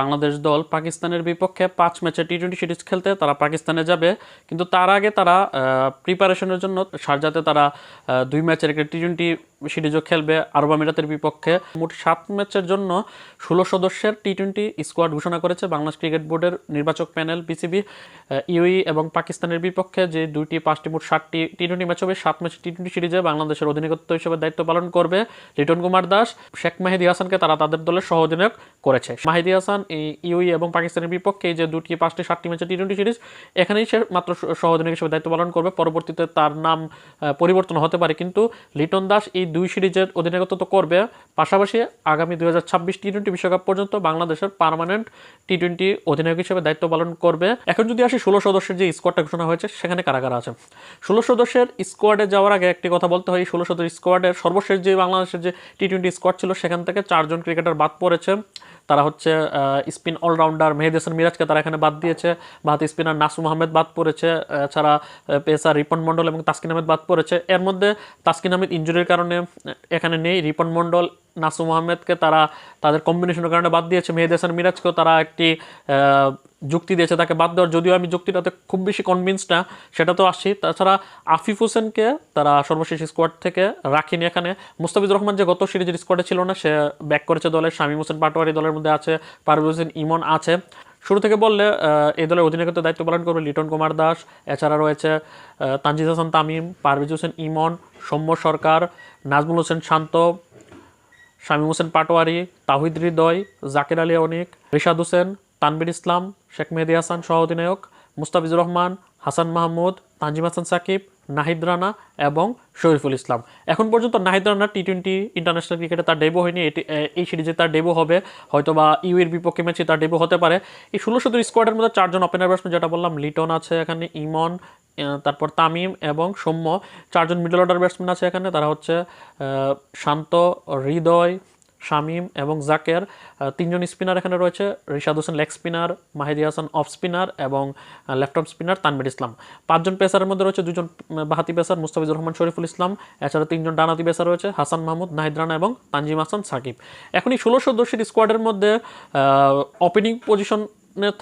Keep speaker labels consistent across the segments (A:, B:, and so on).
A: বাংলাদেশ দল পাকিস্তানের বিপক্ষে পাঁচ ম্যাচের টি টোয়েন্টি সিরিজ খেলতে তারা পাকিস্তানে যাবে। কিন্তু তার আগে তারা প্রিপারেশনের জন্য শারজাতে তারা দুই ম্যাচের একটা টি টোয়েন্টি সিরিজও খেলবে আরব আমিরাতের বিপক্ষে। মোট সাত ম্যাচের জন্য ষোলো সদস্যের টি টোয়েন্টি স্কোয়াড ঘোষণা করেছে বাংলাদেশ ক্রিকেট বোর্ডের নির্বাচক প্যানেল বিসিবি ইউই এবং পাকিস্তানের বিপক্ষে যে দুইটি, পাঁচটি, মোট ষাটটি টি টোয়েন্টি ম্যাচ হবে, সাত ম্যাচ টি টোয়েন্টি সিরিজে বাংলাদেশের অধিনায়কত্ব হিসেবে দায়িত্ব পালন করবে লিটন কুমার দাস। শেখ মাহিদি হাসানকে তারা তাদের দলের সহ অধিনায়ক করেছে। মাহিদি হাসান ইউই এবং পাকিস্তানের বিপক্ষে যে দুটি, পাঁচটি, সাতটি ম্যাচের টি টোয়েন্টি সিরিজ এখানেই সে মাত্র স- সহ অধিনায়ক হিসেবে দায়িত্ব পালন করবে। পরবর্তীতে তার নাম পরিবর্তন হতে পারে, কিন্তু লিটন দাস এই দুই সিরিজের অধিনায়কত্ব তো করবে। পাশাপাশি আগামী দুই হাজার ছাব্বিশ টি টোয়েন্টি বিশ্বকাপ পর্যন্ত বাংলাদেশের পার্মানেন্ট টি টোয়েন্টি অধিনায়ক হিসেবে দায়িত্ব পালন করবে। এখন যদি আসি ষোলো সদস্যের যে স্কোয়াডটা ঘোষণা হয়েছে, সেখানে কারা কারা আছে ষোলো সদস্যের স্কোয়াডে যাওয়ার আগে একটি কথা বলতে হয় ষোলো সদস্য স্কোয়াডের সর্বশেষ যে বাংলাদেশের যে টি টোয়েন্টি স্কোয়াড ছিল, সেখান থেকে চারজন ক্রিকেটার বাদ পড়েছে। তারা হচ্ছে স্পিন অলরাউন্ডার মেহেদ হাসান মিরাজকে তারা এখানে বাদ দিয়েছে। বাদ স্পিনার নাসুম আহমেদ বাদ পড়েছে এছাড়া পেসার রিপন মন্ডল এবং তাসকিন আহমেদ বাদ পড়েছে। এর মধ্যে তাস্কিন আহমেদ ইঞ্জুরির কারণে এখানে নেই। রিপন মণ্ডল নাসুম আহমেদকে তারা তাদের কম্বিনেশনের কারণে বাদ দিয়েছে। মেহেদ হাসান মিরাজকেও তারা একটি যুক্তি দিয়েছে তাকে বাদ দেওয়ার। যদিও আমি যুক্তিটাতে খুব বেশি কনভিন্স না, সেটা তো আসছি তাছাড়া আফিফ হোসেনকে তারা সর্বশেষ স্কোয়াড থেকে রাখিনি এখানে। মুস্তাফিজুর রহমান যে গত সিরিজের স্কোয়াডে ছিল না, সে ব্যাক করেছে দলের শামীম হোসেন পাটোয়ারি দলের মধ্যে আছে, পারভেজ হোসেন, ইমন আছে। শুরু থেকে বললে এই দলের অধিনায়কত্বের দায়িত্ব পালন করবে লিটন কুমার দাস, এছাড়া রয়েছে তানজিদ হাসান তামিম, পারভেজ হোসেন, ইমন, সৌম্য সরকার, নাজমুল হোসেন শান্ত শামীম হোসেন পাটোয়ারি, তাহিদ হৃদয়, জাকির আলী অনিক, রিশাদ হোসেন তানবির ইসলাম, শেখ মেহেদি হাসান সহ অধিনায়ক মুস্তাফিজুর রহমান, হাসান মাহমুদ, তানজিম হাসান সাকিব নাহিদ রানা এবং শরীফুল ইসলাম। এখন পর্যন্ত Nahid Rana T twenty international ক্রিকেটে তার ডেবো হয়নি। এটি এই সিরিজে তার ডেবো হবে। হয়তো বা ইউএর বিপক্ষে ম্যাচে তার ডেবো হতে পারে। এই ষোলো সদর স্কোয়াডের মধ্যে চারজন ওপেনার ব্যাটসম্যান যেটা বললাম, লিটন আছে এখানে, ইমন তারপর তামিম এবং সৌম্য। চারজন মিডল অর্ডার ব্যাটসম্যান আছে এখানে। তারা হচ্ছে শান্ত, হৃদয় শামিম এবং জাকের তিনজন স্পিনার এখানে রয়েছে, Rishad Hossain leg spinner, Mahedi Hasan off spinner এবং left off spinner Tanvir Islam. পাঁচজন পেসারের মধ্যে রয়েছে দুজন বাহাতি পেসার মুস্তাফিজুর রহমান, শরীফুল ইসলাম, এছাড়া তিনজন ডানাতি পেসার রয়েছে, হাসান মাহমুদ, নাহিদ রানা এবং তানজিম হাসান সাকিব। এখন এই ষোলো সদস্যের স্কোয়াডের মধ্যে ওপেনিং পজিশন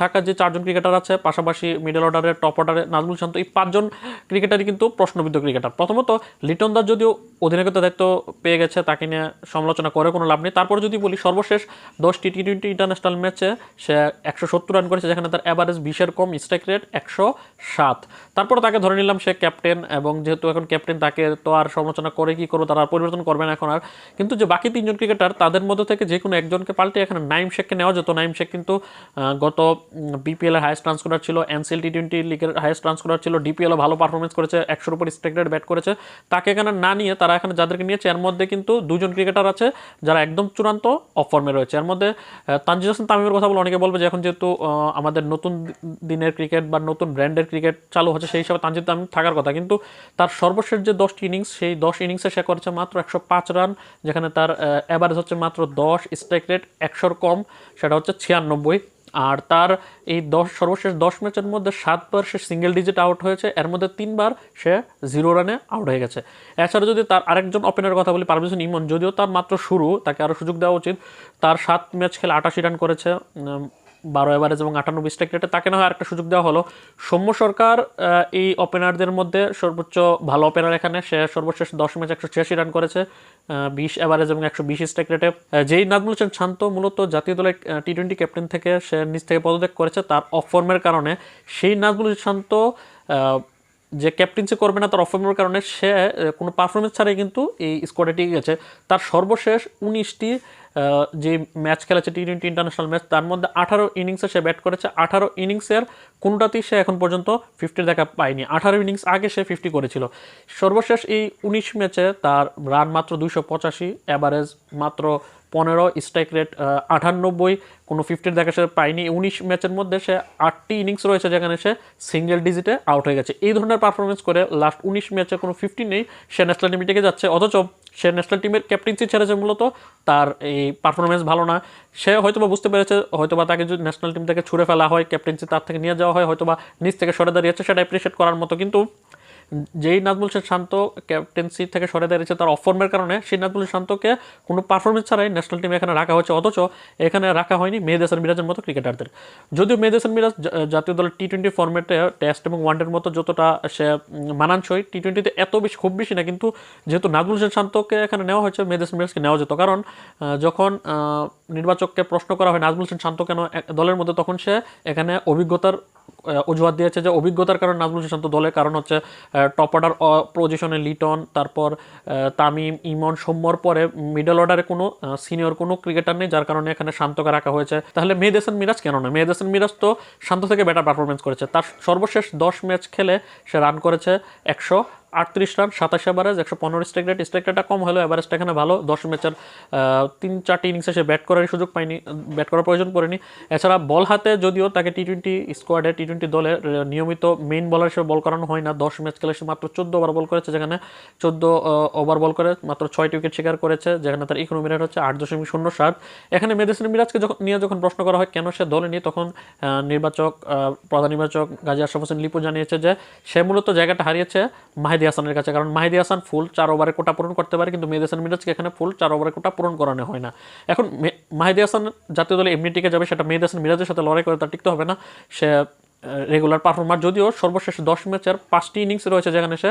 A: থাকা যে চারজন ক্রিকেটার আছে পাশাপাশি মিডল অর্ডারে টপ অর্ডারে নাজমুল শান্ত এই পাঁচজন ক্রিকেটারই কিন্তু প্রশ্নবিদ্ধ ক্রিকেটার প্রথমত লিটন দাস যদিও অধিনায়কত্ব দায়িত্ব পেয়ে গেছে তাকে নিয়ে সমালোচনা করে কোনো লাভ নেই। তারপর যদি বলি সর্বশেষ দশটি টি টোয়েন্টি ইন্টারন্যাশনাল ম্যাচে সে একশো সত্তর রান করেছে যেখানে তার অ্যাভারেজ বিশের কম স্ট্রাইক রেট একশো সাত। তারপর তাকে ধরে নিলাম সে ক্যাপ্টেন এবং যেহেতু এখন ক্যাপ্টেন তাকে তো আর সমালোচনা করে কি করব তারা আর পরিবর্তন করবে না এখন আর। কিন্তু যে বাকি তিনজন ক্রিকেটার তাদের মধ্যে থেকে যে কোনো একজনকে পাল্টে এখানে নাইম শেখকে নেওয়া যেত। নাইম শেখ কিন্তু আহ, গত বিপিএল এর হাইস্ট রান স্কোরার ছিল এনসিএল টি টোয়েন্টি লিগের হাইস্ট রান স্কোরার ছিল ডিপিএল ভালো পারফরমেন্স করেছে, একশোর উপর স্ট্রাইক রেট ব্যাট করেছে। তাকে এখানে না নিয়ে তারা এখানে যাদেরকে নিয়েছে, এর মধ্যে কিন্তু দুজন ক্রিকেটার আছে যারা একদম চূড়ান্ত অফ ফর্মে রয়েছে। এর মধ্যে তানজিদ হাসান তামিমের কথা বলে অনেকে বলবে যে এখন যেহেতু আমাদের নতুন দিনের ক্রিকেট বা নতুন ব্র্যান্ডের ক্রিকেট চালু হচ্ছে, সেই হিসাবে তানজিদ তামিম থাকার কথা। কিন্তু তার সর্বশেষ যে দশটি ইনিংস সেই দশ ইনিংসে সে করেছে মাত্র একশো পাঁচ রান যেখানে তার অ্যাভারেজ হচ্ছে মাত্র দশ স্ট্রাইক রেট একশোর কম, সেটা হচ্ছে ছিয়ানব্বই। আর তার এই দশ, সর্বশেষ দশ ম্যাচের মধ্যে সাতবার সে সিঙ্গেল ডিজিট আউট হয়েছে, এর মধ্যে তিনবার সে জিরো রানে আউট হয়ে গেছে। এছাড়া যদি তার আরেকজন ওপেনারের কথা বলি পারমিশন ইমন যদিও তার মাত্র শুরু, তাকে আরও সুযোগ দেওয়া উচিত। তার সাত ম্যাচ খেলে আটাশি রান করেছে বারো এভারেজ এবং আটানব্বই স্ট্রাইক রেটে তাকে না হয়? আরেকটা সুযোগ দেওয়া হলো। সৌম্য সরকার এই ওপেনারদের মধ্যে সর্বোচ্চ ভালো ওপেনার এখানে। সে সর্বশেষ দশ ম্যাচ একশো ছিয়াশি রান করেছে বিশ এভারেজ এবং একশো বিশ স্ট্রাইক রেটে যেই নাজমুল হোসেন শান্ত মূলত জাতীয় দলের টি টোয়েন্টি ক্যাপ্টেন থেকে সে নিজ থেকে পদত্যাগ করেছে, তার অফ ফর্মের কারণে। সেই নাজমুল হোসেন শান্ত যে ক্যাপ্টেন্সি করবে না তার অফর্মের কারণে সে কোনো পারফরমেন্স ছাড়াই কিন্তু এই স্কোয়াডে টিকে গেছে। তার সর্বশেষ উনিশটি যে ম্যাচ খেলেছে টি টোয়েন্টি ইন্টারন্যাশনাল ম্যাচ তার মধ্যে আঠারো ইনিংসে সে ব্যাট করেছে। আঠারো ইনিংসের কোনোটাতেই সে এখন পর্যন্ত ফিফটির দেখা পায়নি। আঠারো ইনিংস আগে সে ফিফটি করেছিল। সর্বশেষ এই উনিশ ম্যাচে তার রান মাত্র দুইশো পঁচাশি অ্যাভারেজ মাত্র পনেরো স্ট্রাইক রেট আটানব্বই, কোনো ফিফটির দেখা সে পায়নি। উনিশ ম্যাচের মধ্যে সে আটটি ইনিংস রয়েছে যেখানে সে সিঙ্গেল ডিজিটে আউট হয়ে গেছে। এই ধরনের পারফরমেন্স করে লাস্ট উনিশ ম্যাচে কোনো ফিফটি নেই, সে ন্যাশনাল টিমে থেকে যাচ্ছে। অথচ সে ন্যাশনাল টিমের ক্যাপ্টেন্সি ছেড়েছে মূলত, তার এই পারফরমেন্স ভালো না। সে হয়তোবা বুঝতে পেরেছে, হয়তোবা তাকে যদি ন্যাশনাল টিম থেকে ছুড়ে ফেলা হয় ক্যাপ্টেন্সি তার থেকে নিয়ে যাওয়া হয়, হয়তোবা নিচ থেকে সরে দাঁড়িয়েছে সেটা অ্যাপ্রিসিয়েট করার মতো। কিন্তু যেই নাজমুল হোসেন শান্ত ক্যাপ্টেন্সি থেকে সরে দাঁড়িয়েছে তার অফর্মের কারণে, সেই নাজমুল শান্তকে কোনো পারফরমেন্স ছাড়াই ন্যাশনাল টিমে এখানে রাখা হয়েছে, অথচ এখানে রাখা হয়নি মেহেদ মিরাজের মতো ক্রিকেটারদের যদিও মেহেদ মিরাজ জাতীয় দলের টি টোয়েন্টি ফর্মেটে টেস্ট এবং ওয়ানডের মতো যতটা সে মানানসই টি টোয়েন্টিতে এত বেশি, খুব বেশি না, কিন্তু যেহেতু নাজমুল হোসেন শান্তকে এখানে নেওয়া হয়েছে, মেহেদ মিরাজকে নেওয়া যেত। কারণ যখন নির্বাচককে প্রশ্ন করা হয় নাজমুল হোসেন শান্ত কেন দলের মধ্যে, তখন সে এখানে অভিজ্ঞতার অজুহাত দিয়েছে যে অভিজ্ঞতার কারণে নাজমুল হোসেন শান্ত দলের কারণ হচ্ছে টপ অর্ডার পজিশনে লিটন, তারপর তামিম, ইমন সৌম্যর পরে মিডল অর্ডারে কোনো সিনিয়র কোনো ক্রিকেটার নেই, যার কারণে এখানে শান্তকে রাখা হয়েছে। তাহলে মেহেদ মিরাজ কেন না মেহেদ মিরাজ তো শান্ত থেকে বেটার পারফরমেন্স করেছে। তার সর্বশেষ দশ ম্যাচ খেলে সে রান করেছে একশো আটত্রিশ রান, সাতাশ এভারেজ একশো পনেরো স্ট্রাইক রেট স্ট্রাইক রেটটা কম হলেও এভারেজটা এখানে ভালো। দশ ম্যাচের তিন, চারটি ইনিংসে সে ব্যাট করার সুযোগ পায়নি ব্যাট করার প্রয়োজন পড়েনি। এছাড়া বল হাতে যদিও তাকে টি টোয়েন্টি স্কোয়াডে টি টোয়েন্টি দলে নিয়মিত মেইন বলার হিসেবে বল করানো হয় না, দশ ম্যাচ খেলে সে মাত্র চোদ্দ ওভার বল করেছে, যেখানে চোদ্দ ওভার বল করে মাত্র ছয়টি উইকেট শিকার করেছে, যেখানে তার ইকোনমি রেট হচ্ছে আট দশমিক শূন্য সাত। এখানে মেদেসিন মিরাজকে যখন, নিয়ে যখন প্রশ্ন করা হয় কেন সে দলে নিয়ে তখন নির্বাচক প্রধান নির্বাচক গাজী আশরাফ হোসেন লিপু জানিয়েছে যে সে মূলত জায়গাটা হারিয়েছে মাহিদি হাসানের কাছে, কারণ মাহিদি হাসান ফুল চার ওভারে কোটা পূরণ করতে পারে, কিন্তু মেহেদি হাসান মিরাজকে এখানে ফুল চার ওভারে কোটা পূরণ করানো হয় না। এখন মাহিদি হাসান জাতীয় দলে এমনি টিকে যাবে, সেটা মেহেদি হাসান মিরাজের সাথে লড়াই করে তার টিকতে হবে না। সে রেগুলার পারফরমার যদিও সর্বশেষ দশ ম্যাচের পাঁচটি ইনিংস রয়েছে যেখানে সে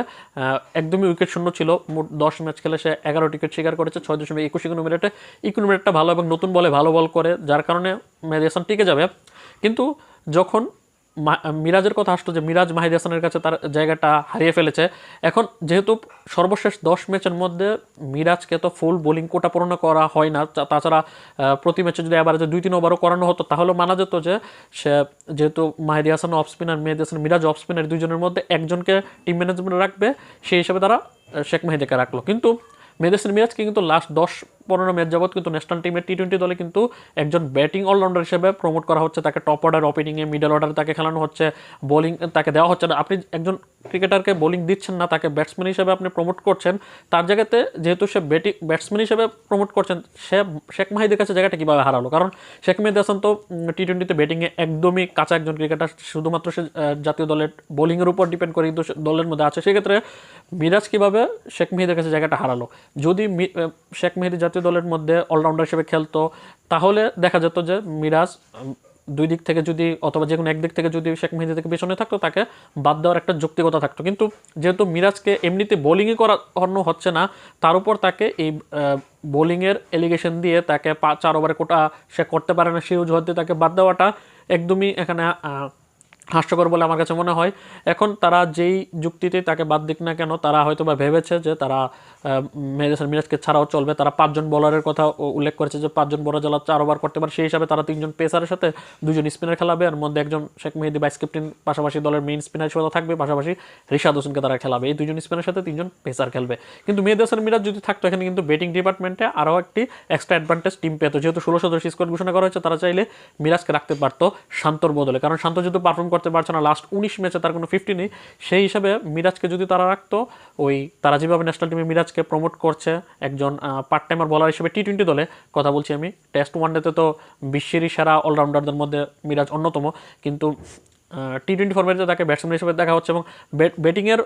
A: একদমই উইকেট শূন্য ছিল। মোট দশ ম্যাচ খেলে সে এগারো উইকেট শিকার করেছে, ছয় দশমিক একুশ ইকোনমি রেটে ইকোনমি ভালো এবং নতুন বলে ভালো বল করে, যার কারণে মেহেদি হাসান টিকে যাবে। কিন্তু যখন মিরাজের কথা আসতো যে মিরাজ মাহিদি হাসানের কাছে তার জায়গাটা হারিয়ে ফেলেছে। এখন যেহেতু সর্বশেষ দশ ম্যাচের মধ্যে মিরাজকে তো ফুল বোলিং কোটা পূরণ করা হয় না তাছাড়া প্রতি ম্যাচে যদি আবার দুই তিন ওভারও করানো হতো, তাহলে মানা যেত যে সে যেহেতু Mahidi Hasan off spinner Mehedi Hasan, Miraz off spinner দুইজনের মধ্যে একজনকে টিম ম্যানেজমেন্ট রাখবে, সেই হিসাবে তারা শেখ মেহেদিকে রাখল। কিন্তু মেহেদি হাসান, মিরাজকে কিন্তু লাস্ট দশ পনেরো ম্যাচ যাবত কিন্তু ন্যাশনাল টিমের টি টোয়েন্টি দলে কিন্তু একজন ব্যাটিং অলরাউন্ডার হিসেবে প্রমোট করা হচ্ছে। তাকে টপ অর্ডার ওপেনিংয়ে মিডল অর্ডারে তাকে খেলানো হচ্ছে। বোলিং তাকে দেওয়া হচ্ছে না। আপনি একজন ক্রিকেটারকে বোলিং দিচ্ছেন না, তাকে ব্যাটসম্যান হিসেবে আপনি প্রমোট করছেন। তার জায়গাতে যেহেতু সে ব্যাটিং ব্যাটসম্যান হিসেবে প্রমোট করছেন, সে, শেখ মাহিদের কাছে জায়গাটা কীভাবে হারালো? কারণ শেখ মেহেদি হাসান তো টি টোয়েন্টিতে ব্যাটিংয়ে একদমই কাঁচা একজন ক্রিকেটার শুধুমাত্র সে জাতীয় দলের বোলিংয়ের উপর ডিপেন্ড করে কিন্তু দলের মধ্যে আছে। সেক্ষেত্রে মিরাজ কীভাবে শেখ মেহেদের কাছে জায়গাটা হারালো? যদি শেখ মেহেদি জাতীয় দলের মধ্যে অলরাউন্ডার হিসেবে খেলতো, তাহলে দেখা যেত যে মিরাজ দুই দিক থেকে যদি অথবা যে কোনো একদিক থেকে যদি শেখ মেহেদি থেকে পেছনে থাকতো, তাকে বাদ দেওয়ার একটা যৌক্তিকতা থাকতো। কিন্তু যেহেতু মিরাজকে এমনিতে বোলিংই করানো হচ্ছে না, তার উপর তাকে এই বোলিংয়ের এলিগেশন দিয়ে তাকে পা- চার ওভারে কোটা সে করতে পারে না, সেই অজুহাত তাকে বাদ দেওয়াটা একদমই এখানে হাস্যকর বলে আমার কাছে মনে হয়। এখন তারা যেই যুক্তিতে তাকে বাদ দিক না কেন, তারা হয়তো বা ভেবেছে যে তারা মেরেসান মিরাজকে ছাড়াও চলবে। তারা পাঁচজন বলারের কথা উল্লেখ করেছে যে পাঁচজন বলার জেলা চার ওভার করতে পারে, সেই হিসাবে তারা তিনজন পেসারের সাথে দুজন স্পিনার খেলাবে। এর মধ্যে একজন শেখ মেহেদি ভাইস ক্যাপ্টেন পাশাপাশি দলের মেইন স্পিনার হিসেবে থাকবে। পাশাপাশি রিশাদ হোসেনকে তারা খেলাবে। এই দুজন স্পিনারের সাথে তিনজন পেসার খেলবে। কিন্তু মেহেদি হাসান মিরাজ যদি থাকতো, এখানে কিন্তু ব্যাটিং ডিপার্টমেন্টে আরও একটি এক্সট্রা অ্যাডভান্টেজ টিম পেত। যেহেতু ষোলো সদস্য স্কোয়াড ঘোষণা করা হয়েছে, তারা চাইলে মিরাজকে রাখতে পারতো শান্তর বদলে। কারণ শান্ত যেহেতু পারফর্ম করতে পারছে না। লাস্ট উনিশ ম্যাচে তার কোনো ফিফটি নেই। সেই হিসাবে মিরাজকে যদি তারা রাখতো, ওই তারা যেভাবে ন্যাশনাল টিমে মিরাজকে প্রমোট করছে, একজন পার্ট টাইমার বলার হিসেবে টি টোয়েন্টি দলে, কথা বলছি আমি টেস্ট ওয়ানডেতে তো বিশ্বেরই সেরা অলরাউন্ডারদের মধ্যে মিরাজ অন্যতম। কিন্তু টি টোয়েন্টি ফর্মেটে তাকে ব্যাটসম্যান হিসেবে দেখা হচ্ছে এবং ব্যাটিংয়ের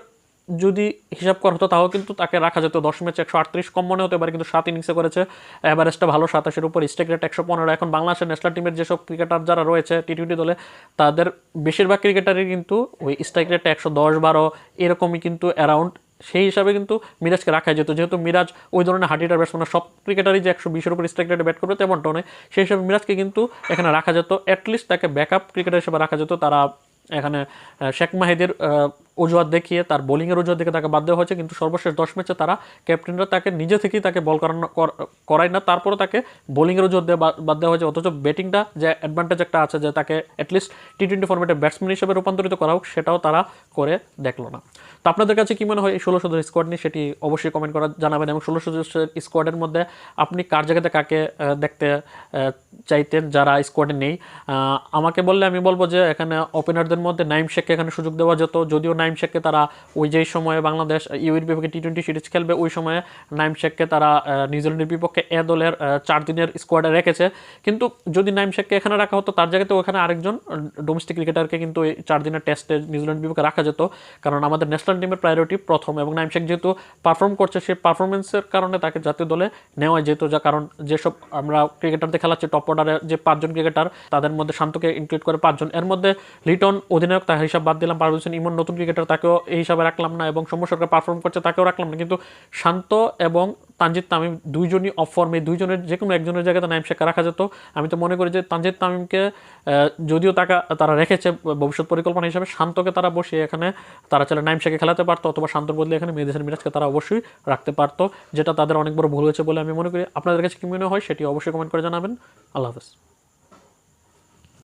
A: যদি হিসাব করা হতো তাও কিন্তু তাকে রাখা যেত। দশ ম্যাচে একশো আটত্রিশ কম মনে হতে পারে, কিন্তু সাত ইনিংসে করেছে। অ্যাভারেজটা ভালো, সাতাশের উপর স্টেক রেট একশো পনেরো। এখন বাংলাদেশের ন্যাশনাল টিমের যেসব ক্রিকেটার যারা রয়েছে টি টোয়েন্টি দলে, তাদের বেশিরভাগ ক্রিকেটারই কিন্তু ওই স্ট্রাইক রেটটা একশো দশ, বারো, এরকমই কিন্তু অ্যারাউন্ড সেই হিসাবে কিন্তু মিরাজকে রাখা যেত। যেহেতু মিরাজ ওই ধরনের হার্টিটার ব্যাটসম্যান সব ক্রিকেটারই যে একশো বিশের উপর স্ট্রাইক রেটে ব্যাট করবে তেমনটা নয়। সেই হিসাবে মিরাজকে কিন্তু এখানে রাখা যেত। অ্যাটলিস্ট তাকে ব্যাকআপ ক্রিকেটার হিসেবে রাখা যেত। তারা এখানে শেখ মাহিদের অজুহাত দেখিয়ে তার বোলিংয়ের অজুহাত দেখে তাকে বাদ দেওয়া হয়েছে, কিন্তু সর্বশেষ দশ ম্যাচে তারা ক্যাপ্টেনরা তাকে নিজে থেকেই তাকে বল করানো কর- করায় না তারপরে তাকে বোলিংয়ের অজুহাত বা- বাদ দেওয়া হয়েছে। অথচ ব্যাটিংটা যে অ্যাডভান্টেজ একটা আছে, যে তাকে অ্যাটলিস্ট টি টোয়েন্টি ফর্মেটে ব্যাটসম্যান হিসেবে রূপান্তরিত করা হোক, সেটাও তারা করে দেখল না। তো আপনাদের কাছে কি মনে হয় এই ষোলো সদস্যের স্কোয়াড নিয়ে, সেটি অবশ্যই কমেন্ট করা জানাবেন। এবং ষোলো সদস্যের স্কোয়াডের মধ্যে আপনি কার জায়গাতে কাকে দেখতে চাইতেন যারা স্কোয়াডে নেই? আমাকে বললে আমি বলব যে এখানে ওপেনারদের মধ্যে নাইম শেখকে এখানে সুযোগ দেওয়া যেত। যদিও নাইম নাইম শেখকে তারা ওই যেই সময়ে বাংলাদেশ ইউএর বিপক্ষে টি টোয়েন্টি সিরিজ খেলবে, ওই সময়ে নাইম শেখকে তারা নিউজিল্যান্ডের বিপক্ষে এ দলের চার দিনের স্কোয়াডে রেখেছে। কিন্তু যদি নাইম শেখকে এখানে রাখা হতো, তার জায়গাতে ওখানে আরেকজন ডোমেস্টিক ক্রিকেটারকে কিন্তু এই চার দিনের টেস্টে নিউজিল্যান্ড বিপক্ষে রাখা যেত। কারণ আমাদের ন্যাশনাল টিমের প্রায়োরিটি প্রথম এবং নাইম শেখ যেহেতু পারফর্ম করছে, সেই পারফরমেন্সের কারণে তাকে জাতীয় দলে নেওয়া যেত, যা কারণ যেসব আমরা ক্রিকেটারদের খেলাচ্ছি টপ অর্ডারে যে পাঁচজন ক্রিকেটার তাদের মধ্যে শান্তকে ইনক্লুড করে পাঁচজন। এর মধ্যে লিটন, অধিনায়ক, তার হিসাব বাদ দিলাম পারভেজ ইমন, নতুন ক্রিকেটার তাকেও এই হিসাবে রাখলাম না এবং সৌম্য সরকার পারফর্ম করছে তাকেও রাখলাম না। কিন্তু শান্ত এবং তানজিদ তামিম দুইজনই অফ ফর্মে দুইজনের যে কোনো একজনের জায়গাতে নাইম শেখা রাখা যেত। আমি তো মনে করি যে তানজিদ তামিমকে যদিও টাকা তারা রেখেছে ভবিষ্যৎ পরিকল্পনা হিসাবে, শান্তকে তারা বসিয়ে এখানে তারা চাইলে নাইম শেখে খেলাতে পারতো অথবা শান্তর বদলে এখানে মেহেদিসেন মিরাজকে তারা অবশ্যই রাখতে পারতো, যেটা তাদের অনেক বড় ভুল হয়েছে বলে আমি মনে করি। আপনাদের কাছে কি মনে হয় সেটি অবশ্যই কমেন্ট করে জানাবেন। আল্লাহ হাফেজ।